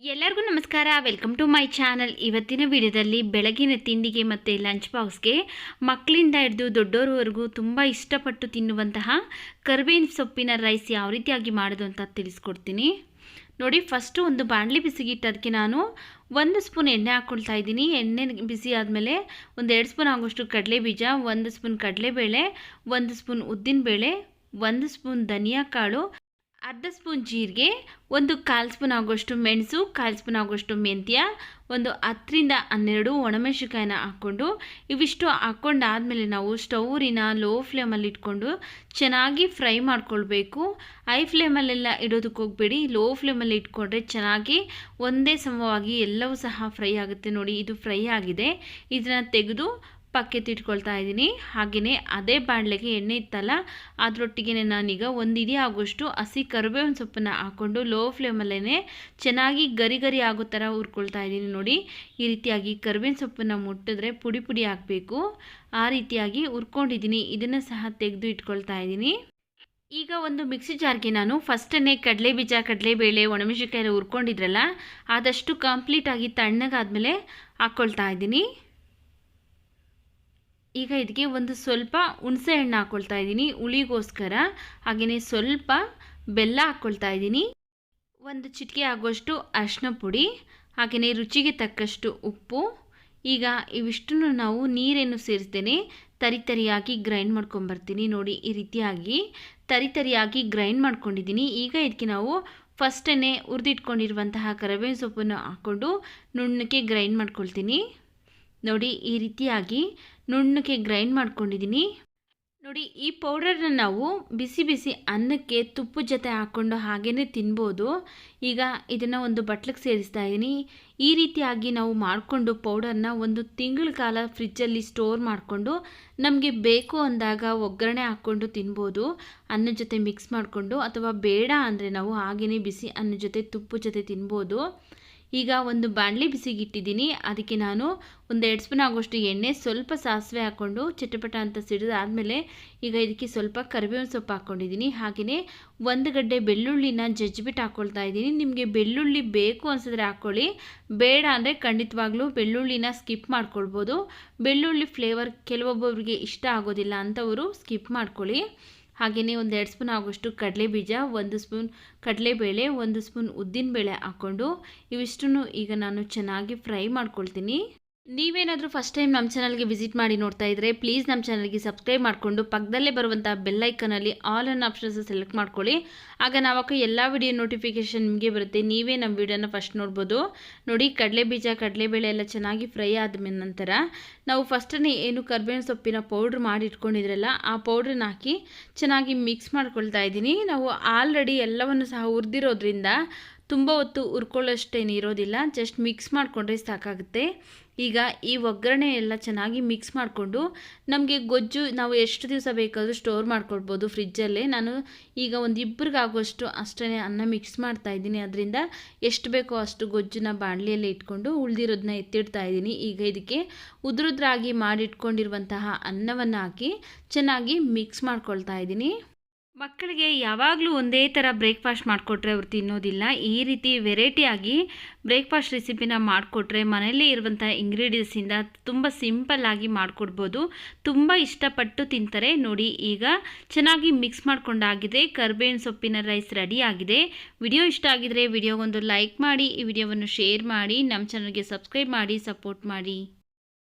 ಎಲ್ಲರಿಗೂ ನಮಸ್ಕಾರ. Welcome to my channel ಇವತ್ತಿನ ವಿಡಿಯೋದಲ್ಲಿ ಬೆಳಗಿನ ತಿಂಡಿಗೆ ಮತ್ತು ಲಂಚ್ ಬಾಕ್ಸ್ಗೆ ಮಕ್ಕಳಿಂದ ಹಿಡಿದು ದೊಡ್ಡೋರವರೆಗೂ ತುಂಬ ಇಷ್ಟಪಟ್ಟು ತಿನ್ನುವಂತಹ ಕರ್ಬೇವಿನ ಸೊಪ್ಪಿನ ರೈಸ್ ಯಾವ ರೀತಿಯಾಗಿ ಮಾಡೋದು ಅಂತ ತಿಳಿಸ್ಕೊಡ್ತೀನಿ. ನೋಡಿ ಫಸ್ಟು ಒಂದು ಬಾಣಲಿ ಬಿಸಿಗಿಟ್ಟು ಅದಕ್ಕೆ ನಾನು ಒಂದು ಸ್ಪೂನ್ ಎಣ್ಣೆ ಹಾಕ್ಕೊಳ್ತಾ ಇದ್ದೀನಿ. ಎಣ್ಣೆ ಬಿಸಿ ಆದಮೇಲೆ ಒಂದು ಎರಡು ಸ್ಪೂನ್ ಆಗೋಷ್ಟು ಕಡಲೆ ಬೀಜ, ಒಂದು ಸ್ಪೂನ್ ಕಡಲೆಬೇಳೆ, ಒಂದು ಸ್ಪೂನ್ ಉದ್ದಿನಬೇಳೆ, ಒಂದು ಸ್ಪೂನ್ ಧನಿಯಾ ಕಾಳು ಅರ್ಧ ಸ್ಪೂನ್ ಜೀರಿಗೆ, ಒಂದು ಕಾಲು ಸ್ಪೂನ್ ಆಗೋಷ್ಟು ಮೆಣಸು, ಕಾಲು ಸ್ಪೂನ್ ಆಗೋಷ್ಟು ಮೆಂತ್ಯ, ಒಂದು ಹತ್ತರಿಂದ ಹನ್ನೆರಡು ಒಣಮೆಣಸಿಕಾಯಿನ ಹಾಕ್ಕೊಂಡು ಇವಿಷ್ಟು ಹಾಕ್ಕೊಂಡಾದಮೇಲೆ ನಾವು ಸ್ಟೌರಿನ ಲೋ ಫ್ಲೇಮಲ್ಲಿ ಇಟ್ಕೊಂಡು ಚೆನ್ನಾಗಿ ಫ್ರೈ ಮಾಡ್ಕೊಳ್ಬೇಕು. ಹೈ ಫ್ಲೇಮಲ್ಲೆಲ್ಲ ಇಡೋದಕ್ಕೆ ಹೋಗಬೇಡಿ. ಲೋ ಫ್ಲೇಮಲ್ಲಿ ಇಟ್ಕೊಂಡ್ರೆ ಚೆನ್ನಾಗಿ ಒಂದೇ ಸಮವಾಗಿ ಎಲ್ಲವೂ ಸಹ ಫ್ರೈ ಆಗುತ್ತೆ ನೋಡಿ, ಇದು ಫ್ರೈ ಆಗಿದೆ. ಇದನ್ನು ತೆಗೆದು ಪಕ್ಕೆ ಇಟ್ಕೊಳ್ತಾ ಇದ್ದೀನಿ. ಹಾಗೆಯೇ ಅದೇ ಬಾಣಲೆಗೆ ಎಣ್ಣೆ ಇತ್ತಲ್ಲ ಅದರೊಟ್ಟಿಗೆ ನಾನೀಗ ಒಂದು ಇಡಿ ಆಗೋಷ್ಟು ಹಸಿ ಕರಿಬೇವಿನ ಸೊಪ್ಪನ್ನ ಹಾಕ್ಕೊಂಡು ಲೋ ಫ್ಲೇಮಲ್ಲೇ ಚೆನ್ನಾಗಿ ಗರಿ ಗರಿ ಆಗೋ ಥರ ಹುರ್ಕೊಳ್ತಾ ಇದ್ದೀನಿ ನೋಡಿ. ಈ ರೀತಿಯಾಗಿ ಕರಿಬೇವಿನ ಸೊಪ್ಪನ್ನು ಮುಟ್ಟಿದ್ರೆ ಪುಡಿ ಪುಡಿ ಹಾಕಬೇಕು ಆ ರೀತಿಯಾಗಿ ಹುರ್ಕೊಂಡಿದ್ದೀನಿ. ಇದನ್ನು ಸಹ ತೆಗೆದು ಇಟ್ಕೊಳ್ತಾ ಇದ್ದೀನಿ. ಈಗ ಒಂದು ಮಿಕ್ಸಿ ಜಾರ್ಗೆ ನಾನು ಫಸ್ಟನ್ನೇ ಕಡಲೆ ಬೀಜ ಕಡಲೆಬೇಳೆ, ಒಣಮೆಣಸಿನ್ಕಾಯಿ ಹುರ್ಕೊಂಡಿದ್ರಲ್ಲ, ಆದಷ್ಟು ಕಂಪ್ಲೀಟಾಗಿ ತಣ್ಣಗಾದಮೇಲೆ ಹಾಕ್ಕೊಳ್ತಾ ಇದ್ದೀನಿ. ಈಗ ಇದಕ್ಕೆ ಒಂದು ಸ್ವಲ್ಪ ಹುಣಸೆ ಹಣ್ಣು ಹಾಕ್ಕೊಳ್ತಾ ಇದ್ದೀನಿ, ಹುಳಿಗೋಸ್ಕರ. ಹಾಗೆಯೇ ಸ್ವಲ್ಪ ಬೆಲ್ಲ ಹಾಕ್ಕೊಳ್ತಾ ಇದ್ದೀನಿ. ಒಂದು ಚಿಟಿಕೆ ಆಗುವಷ್ಟು ಅರಿಶಿನ ಪುಡಿ ಹಾಗೆಯೇ ರುಚಿಗೆ ತಕ್ಕಷ್ಟು ಉಪ್ಪು. ಈಗ ಇವಿಷ್ಟನ್ನು ನಾವು ನೀರೇನು ಸೇರಿಸ್ತೇನೆ, ತರಿ ತರಿಯಾಗಿ ಗ್ರೈಂಡ್ ಮಾಡ್ಕೊಂಬರ್ತೀನಿ ನೋಡಿ ಈ ರೀತಿಯಾಗಿ. ತರಿ ತರಿಯಾಗಿ ಗ್ರೈಂಡ್ ಮಾಡ್ಕೊಂಡಿದ್ದೀನಿ. ಈಗ ಇದಕ್ಕೆ ನಾವು ಫಸ್ಟೇ ಹುರಿದಿಟ್ಕೊಂಡಿರುವಂತಹ ಕರಿಬೇವಿನ ಸೊಪ್ಪನ್ನು ಹಾಕ್ಕೊಂಡು ನುಣ್ಣಕ್ಕೆ ಗ್ರೈಂಡ್ ಮಾಡ್ಕೊಳ್ತೀನಿ. ನೋಡಿ ಈ ರೀತಿಯಾಗಿ ನುಣ್ಣಗೆ ಗ್ರೈಂಡ್ ಮಾಡ್ಕೊಂಡಿದ್ದೀನಿ ನೋಡಿ ಈ ಪೌಡರ್ನ ನಾವು ಬಿಸಿ ಬಿಸಿ ಅನ್ನಕ್ಕೆ ತುಪ್ಪದ ಜೊತೆ ಹಾಕ್ಕೊಂಡು ಹಾಗೇ ತಿನ್ಬೋದು. ಈಗ ಇದನ್ನು ಒಂದು ಬಟ್ಲಿಗೆ ಸೇರಿಸ್ತಾ ಇದ್ದೀನಿ ಈ ರೀತಿಯಾಗಿ ನಾವು ಮಾಡಿಕೊಂಡು ಪೌಡರ್ನ ಒಂದು ತಿಂಗಳ ಕಾಲ ಫ್ರಿಜ್ಜಲ್ಲಿ ಸ್ಟೋರ್ ಮಾಡಿಕೊಂಡು ನಮಗೆ ಬೇಕು ಅಂದಾಗ ಒಗ್ಗರಣೆ ಹಾಕ್ಕೊಂಡು ತಿನ್ಬೋದು. ಅನ್ನದ ಜೊತೆ ಮಿಕ್ಸ್ ಮಾಡಿಕೊಂಡು ಅಥವಾ ಬೇಡ ಅಂದರೆ ನಾವು ಹಾಗೆಯೇ ಬಿಸಿ ಅನ್ನದ ಜೊತೆ ತುಪ್ಪದ ಜೊತೆ ತಿನ್ಬೋದು. ಈಗ ಒಂದು ಬಾಣಲಿ ಬಿಸಿಗಿಟ್ಟಿದ್ದೀನಿ. ಅದಕ್ಕೆ ನಾನು ಒಂದು ಎರಡು ಸ್ಪೂನ್ ಆಗೋಷ್ಟು ಎಣ್ಣೆ, ಸ್ವಲ್ಪ ಸಾಸಿವೆ ಹಾಕ್ಕೊಂಡು ಚಟಪಟ ಅಂತ ಸಿಡಿದಾದಮೇಲೆ ಈಗ ಇದಕ್ಕೆ ಸ್ವಲ್ಪ ಕರಿಬೇವಿನ ಸೊಪ್ಪು ಹಾಕ್ಕೊಂಡಿದ್ದೀನಿ. ಹಾಗೆಯೇ ಒಂದು ಗಡ್ಡೆ ಬೆಳ್ಳುಳ್ಳಿನ ಜಜ್ಜಿಬಿಟ್ಟು ಹಾಕ್ಕೊಳ್ತಾ ಇದ್ದೀನಿ. ನಿಮಗೆ ಬೆಳ್ಳುಳ್ಳಿ ಬೇಕು ಅನಿಸಿದ್ರೆ ಹಾಕ್ಕೊಳ್ಳಿ. ಬೇಡ ಅಂದರೆ ಖಂಡಿತವಾಗ್ಲೂ ಬೆಳ್ಳುಳ್ಳಿನ ಸ್ಕಿಪ್ ಮಾಡ್ಕೊಳ್ಬೋದು. ಬೆಳ್ಳುಳ್ಳಿ ಫ್ಲೇವರ್ ಕೆಲವೊಬ್ಬರಿಗೆ ಇಷ್ಟ ಆಗೋದಿಲ್ಲ ಅಂತವರು ಸ್ಕಿಪ್ ಮಾಡ್ಕೊಳ್ಳಿ. ಹಾಗೆಯೇ ಒಂದು ಎರಡು ಸ್ಪೂನ್ ಆಗೋಷ್ಟು ಕಡಲೆ ಬೀಜ, ಒಂದು ಸ್ಪೂನ್ ಕಡಲೆಬೇಳೆ ಒಂದು ಸ್ಪೂನ್ ಉದ್ದಿನಬೇಳೆ ಹಾಕ್ಕೊಂಡು ಇವಿಷ್ಟನ್ನು ಈಗ ನಾನು ಚೆನ್ನಾಗಿ ಫ್ರೈ ಮಾಡ್ಕೊಳ್ತೀನಿ. ನೀವೇನಾದರೂ ಫಸ್ಟ್ ಟೈಮ್ ನಮ್ಮ ಚಾನಲ್ಗೆ ವಿಸಿಟ್ ಮಾಡಿ ನೋಡ್ತಾ ಇದ್ದರೆ ಪ್ಲೀಸ್ ನಮ್ಮ ಚಾನಲ್ಗೆ ಸಬ್ಸ್ಕ್ರೈಬ್ ಮಾಡಿಕೊಂಡು ಪಕ್ಕದಲ್ಲೇ ಬರುವಂಥ ಬೆಲ್ಲೈಕನಲ್ಲಿ ಆಲ್ ಅನ್ ಆಪ್ಷನ್ಸ್ ಸೆಲೆಕ್ಟ್ ಮಾಡ್ಕೊಳ್ಳಿ. ಆಗ ನಾವಕ್ಕ ಎಲ್ಲ ವಿಡಿಯೋ ನೋಟಿಫಿಕೇಷನ್ ನಿಮಗೆ ಬರುತ್ತೆ. ನೀವೇ ನಮ್ಮ ವಿಡಿಯೋನ ಫಸ್ಟ್ ನೋಡ್ಬೋದು. ನೋಡಿ, ಕಡಲೆ ಬೀಜ ಕಡಲೆಬೇಳೆ ಎಲ್ಲ ಚೆನ್ನಾಗಿ ಫ್ರೈ ಆದ ನಂತರ ನಾವು ಫಸ್ಟನ್ನೇ ಏನು ಕರ್ಬೇವಿನ ಸೊಪ್ಪಿನ ಪೌಡ್ರ್ ಮಾಡಿ ಇಟ್ಕೊಂಡಿದ್ರಲ್ಲ, ಆ ಪೌಡ್ರನ್ನ ಹಾಕಿ ಚೆನ್ನಾಗಿ ಮಿಕ್ಸ್ ಮಾಡ್ಕೊಳ್ತಾ ಇದ್ದೀನಿ. ನಾವು ಆಲ್ರೆಡಿ ಎಲ್ಲವನ್ನು ಸಹ ಹುರಿದಿರೋದ್ರಿಂದ ತುಂಬ ಹೊತ್ತು ಹುರ್ಕೊಳ್ಳೋಷ್ಟೇನು ಇರೋದಿಲ್ಲ. ಜಸ್ಟ್ ಮಿಕ್ಸ್ ಮಾಡಿಕೊಂಡ್ರೆ ಸಾಕಾಗುತ್ತೆ. ಈಗ ಈ ಒಗ್ಗರಣೆ ಎಲ್ಲ ಚೆನ್ನಾಗಿ ಮಿಕ್ಸ್ ಮಾಡಿಕೊಂಡು ನಮಗೆ ಗೊಜ್ಜು ನಾವು ಎಷ್ಟು ದಿವಸ ಬೇಕಾದರೂ ಸ್ಟೋರ್ ಮಾಡ್ಕೊಳ್ಬೋದು ಫ್ರಿಜ್ಜಲ್ಲೇ ನಾನು ಈಗ ಒಂದು ಇಬ್ಬರಿಗಾಗುವಷ್ಟು ಅಷ್ಟೇ ಅನ್ನ ಮಿಕ್ಸ್ ಮಾಡ್ತಾ ಇದ್ದೀನಿ. ಅದರಿಂದ ಎಷ್ಟು ಬೇಕೋ ಅಷ್ಟು ಗೊಜ್ಜನ್ನ ಬಾಣಲಿಯಲ್ಲಿ ಇಟ್ಕೊಂಡು ಉಳಿದಿರೋದನ್ನ ಎತ್ತಿಡ್ತಾ ಇದ್ದೀನಿ. ಈಗ ಇದಕ್ಕೆ ಉದುರುದ್ರಾಗಿ ಮಾಡಿಟ್ಕೊಂಡಿರುವಂತಹ ಅನ್ನವನ್ನು ಹಾಕಿ ಚೆನ್ನಾಗಿ ಮಿಕ್ಸ್ ಮಾಡ್ಕೊಳ್ತಾ ಇದ್ದೀನಿ. ಮಕ್ಕಳಿಗೆ ಯಾವಾಗಲೂ ಒಂದೇ ಥರ ಬ್ರೇಕ್ಫಾಸ್ಟ್ ಮಾಡಿಕೊಟ್ರೆ ಅವ್ರು ತಿನ್ನೋದಿಲ್ಲ. ಈ ರೀತಿ ವೆರೈಟಿಯಾಗಿ ಬ್ರೇಕ್ಫಾಸ್ಟ್ ರೆಸಿಪಿನ ಮಾಡಿಕೊಟ್ರೆ ಮನೆಯಲ್ಲೇ ಇರುವಂಥ ಇಂಗ್ರೀಡಿಯೆಂಟ್ಸಿಂದ ತುಂಬ ಸಿಂಪಲ್ಲಾಗಿ ಮಾಡಿಕೊಡ್ಬೋದು. ತುಂಬ ಇಷ್ಟಪಟ್ಟು ತಿಂತಾರೆ. ನೋಡಿ, ಈಗ ಚೆನ್ನಾಗಿ ಮಿಕ್ಸ್ ಮಾಡಿಕೊಂಡಾಗಿದೆ. ಕರ್ಬೇವಿನ ಸೊಪ್ಪಿನ ರೈಸ್ ರೆಡಿ ಆಗಿದೆ. ವಿಡಿಯೋ ಇಷ್ಟ ಆಗಿದರೆ ವಿಡಿಯೋಗೊಂದು ಲೈಕ್ ಮಾಡಿ, ಈ ವಿಡಿಯೋವನ್ನು ಶೇರ್ ಮಾಡಿ, ನಮ್ಮ ಚಾನಲ್ಗೆ ಸಬ್ಸ್ಕ್ರೈಬ್ ಮಾಡಿ ಸಪೋರ್ಟ್ ಮಾಡಿ.